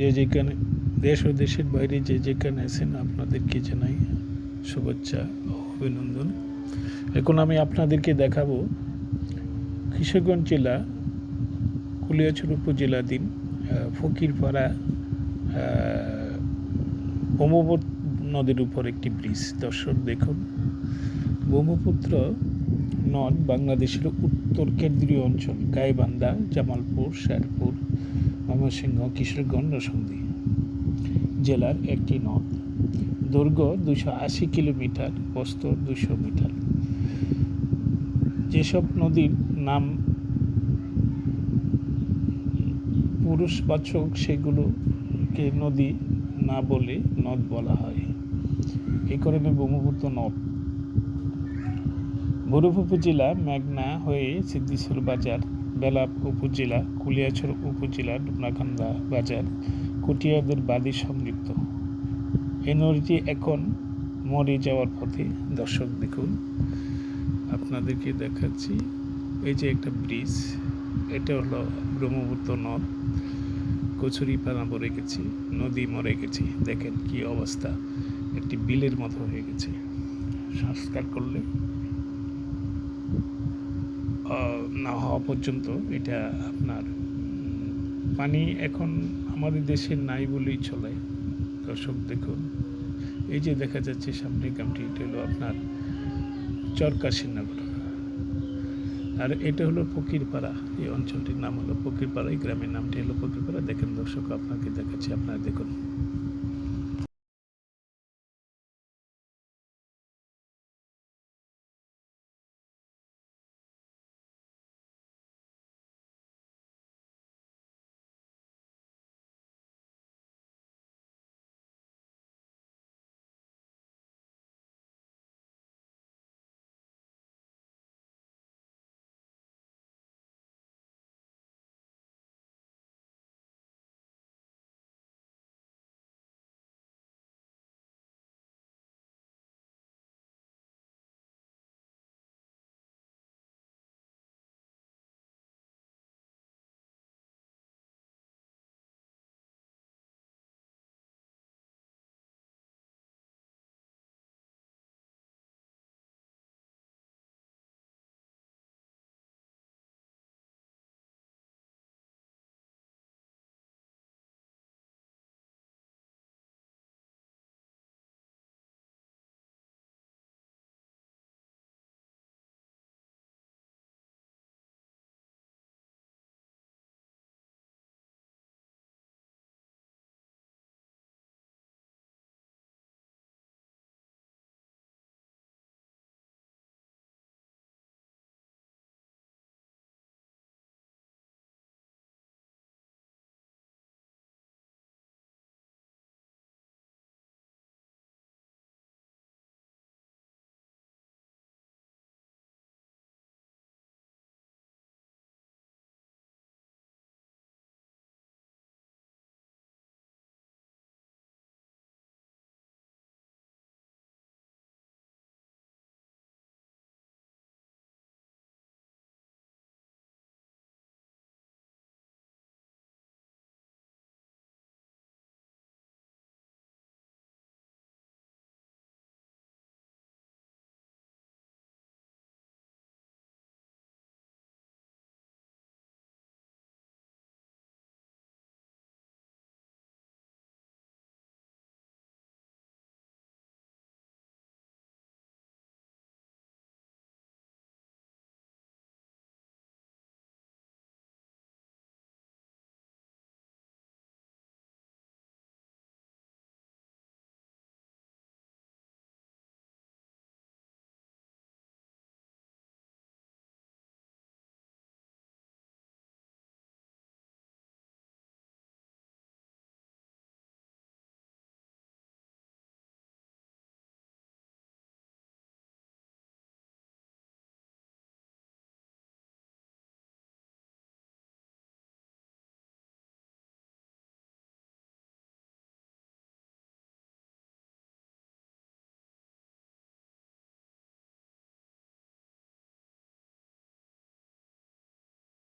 যে যেখানে দেশ ও দেশের বাইরে যে যেখানে আছেন, আপনাদেরকে জানাই শুভেচ্ছা ও অভিনন্দন। এখন আমি আপনাদেরকে দেখাবো কিশোরগঞ্জ জেলা কুলিয়াছড় উপজেলাধীন ফকিরপাড়া ব্রহ্মপুত্র নদীর উপর একটি ব্রিজ দর্শক দেখুন, ব্রহ্মপুত্র নদ বাংলাদেশের উত্তর কেন্দ্রীয় অঞ্চল, গাইবান্ধা, জামালপুর, শেরপুর ময়মনসিংহ কিশোরগঞ্জ নরসিংদী জেলার একটি নদ। দৈর্ঘ্য দুশো আশি কিলোমিটার প্রস্থ দুশো মিটার। যেসব নদীর নাম পুরুষবাচক সেগুলোকে নদী না বলে নদ বলা হয়। এই কারণে ব্রহ্মপুত্র নদ। বরুপ উপজেলা মেঘনা হয়ে সিদ্দিসুর বাজার বেলাপ উপজেলা, কুলিয়াছড় উপজেলা ডুবনাকান্দা বাজার কটিয়াদের বাদি সংযুক্ত। এই নদীটি এখন মরে যাওয়ার পথে। দর্শক, দেখুন, আপনাদেরকে দেখাচ্ছি এই যে একটা ব্রিজ। এটা হলো ব্রহ্মপুত্র নদ। কচুরি পানা মরে গেছে, নদী মরে গেছে। দেখেন কি অবস্থা। একটি বিলের মতো হয়ে গেছে। সংস্কার করলে না হওয়া পর্যন্ত এটা আপনার পানি এখন আমাদের দেশে নাই বলেই চলে। দর্শক দেখুন, এই যে দেখা যাচ্ছে সামনে গ্রামটি, এটা হলো আপনার চরকাশিনগর আর এটা হলো ফকিরপাড়া, এই অঞ্চলটির নাম হলো ফকিরপাড়া, এই গ্রামের নামটি হলো ফকিরপাড়া। দেখেন দর্শক, আপনাকে দেখাচ্ছি, আপনারা দেখুন।